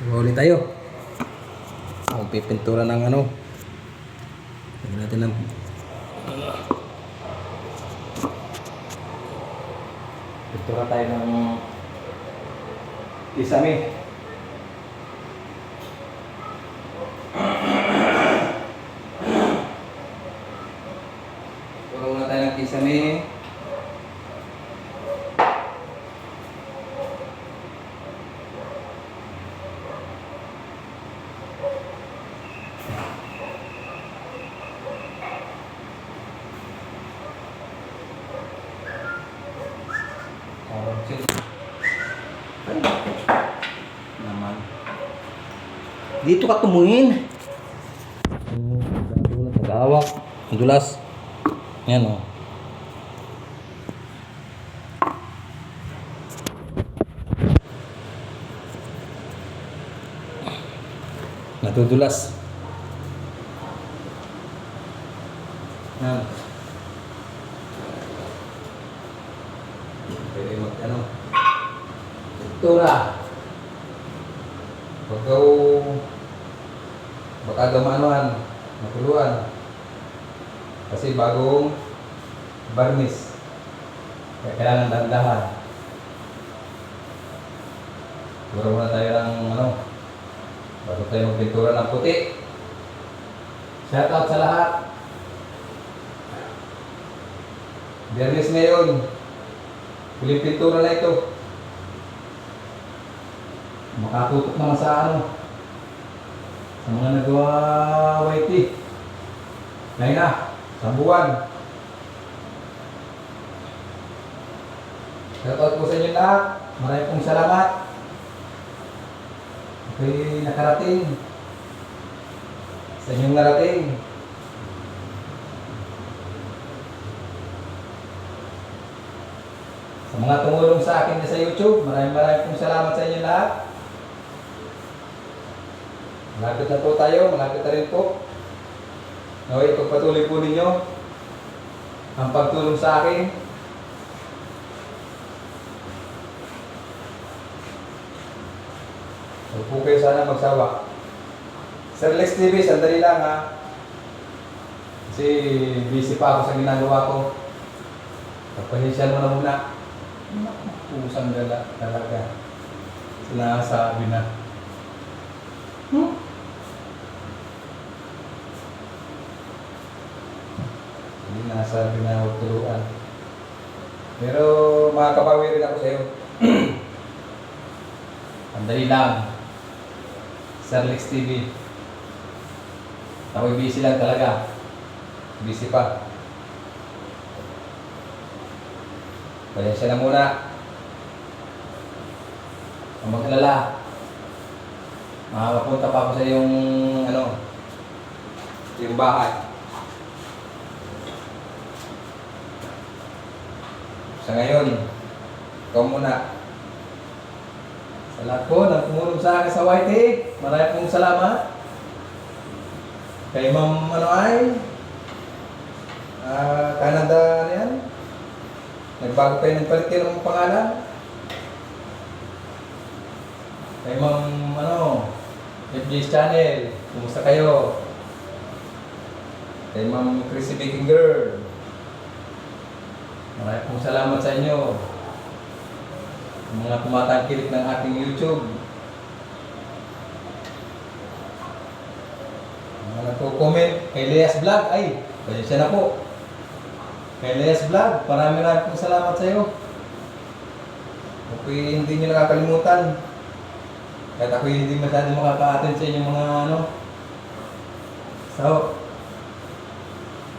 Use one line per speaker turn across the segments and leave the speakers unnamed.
Huli tayo. Magpipintura ng ano. Lagyan natin ng... Pintura tayo ng... Kisame. Pintura muna tayo ng kisame. Oh, sige. Ay, naman. Dito ka tumungin. Hmm, Tagawak. Ang dulas. Yan o. Oh. Natudulas. Yan. Pwede mag ano. Pintura. Huwag daw baka daw matuluan. Kasi bagong barnis. Kaya kailangan dahan-dahan. Siguro muna tayo ng ano, bago tayo magpintura ng puti. Shout out sa lahat. Biyernes ngayon. Huling pintura na ito. Makatutok naman sa ano. Sa mga nagawa YT. Ngayon na. Sa buwan. Shoutout po sa inyo lahat. Maraming pong salamat. Ako'y nakarating. Sa inyong narating. Sa mga tumulong sa akin sa YouTube, maraming maraming pong salamat sa inyo lahat. Malapit na po tayo, malapit na rin po. Okay, pagpatuloy po ninyo ang pagtulong sa akin. Huwag po kayo sana magsawa. Sir Lex TV, sandali lang ha. Kasi busy pa ako sa ginagawa ko. Pagpahensyan mo na muna. Pusang gala talaga. Sinasabi na. Hindi nasabi na huwag tuluan. Pero makakabawi rin ako sa iyo. Andali lang. Sir Lex TV. Ako'y busy lang talaga. Busy pa. Pasensya na muna. Ang mag-alala. Makakapunta pa ako sa iyong ano, yung bahay. Sa ngayon, ikaw muna. Sa lahat po na tumulong sa akin sa YT, maraming pong salamat. Kay Ma'am ano ay, ah, Canada na yan. Nagbago pa yung nagpalit kayo ng pangalan. Kay Ma'am ano, FJ's Channel, kumusta kayo? Kay Ma'am Chrissy Baking Girl, Maraming pong salamat sa inyo. Mga tumatangkilik ng ating YouTube. Mga nagko-comment kay Leas Vlog. Ay, pasensya na po. Kay Leas Vlog, maraming maraming pong salamat sa iyo. Ako'y hindi nyo nakakalimutan. Kahit ako'y hindi masyadong makaka-attend sa inyong mga ano. So,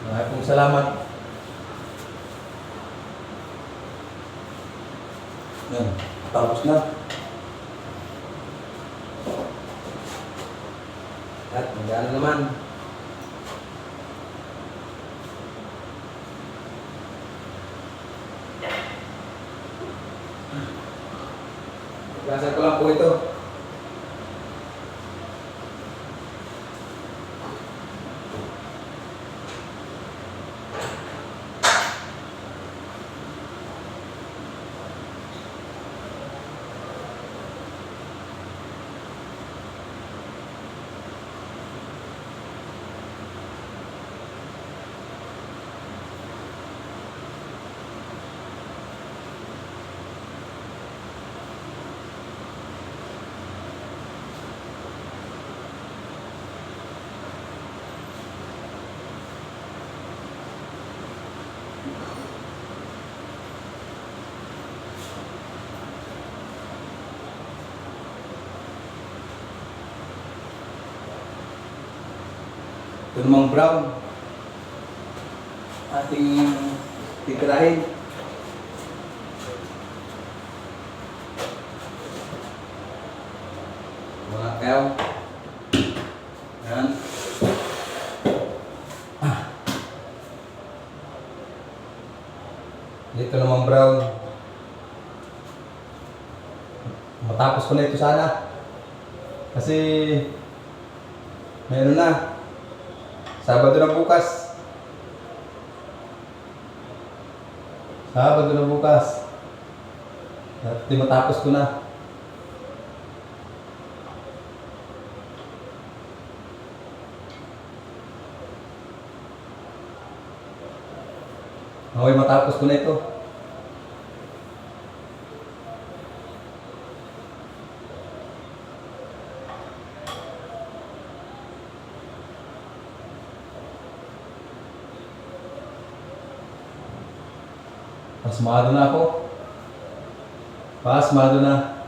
maraming pong salamat. Yan, tapos na. At magana naman. Ito. Ito namang brown. Ating titirahin. Dito naman brown. Matapos ko na ito sana. Kasi meron na. Sabado na bukas. Sabado na bukas. At matapos ko na. Okay, matapos ko na ito. Pasmado na ako. Pasmado na.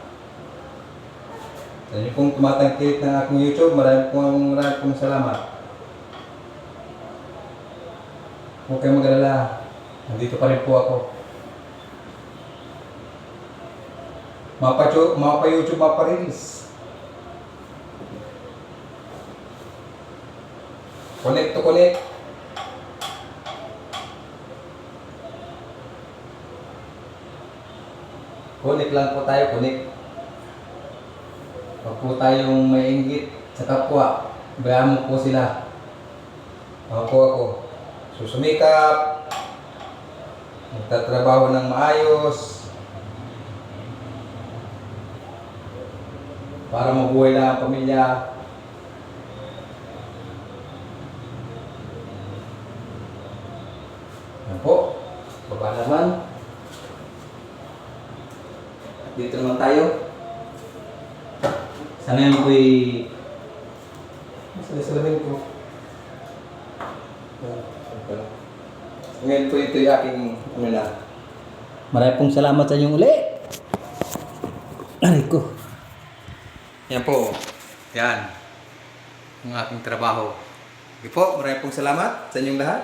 Sa inyo pong tumatangkilik ng aking YouTube, maraming pong, maraming pong salamat. Huwag kayong mag-alala. Nandito pa rin po ako. Mapa, mapa YouTube, mapa Reels. Connect to connect. Connect lang po tayo, connect. Huwag po tayong may inggit sa kapwa. Bayaan mo po sila. Ako ako. Susumikap. Magtatrabaho ng maayos. Para mabuhay lang ang pamilya. Yan po. Baba naman. Dito naman tayo. Sa ngayon ko'y... Sa salamin ko. Ngayon po ito yung aking ano na. Maraming pong salamat sa inyong uli. Aray ko. Yan po. Yan. Ang aking trabaho. Okay po, maraming pong salamat sa inyong lahat.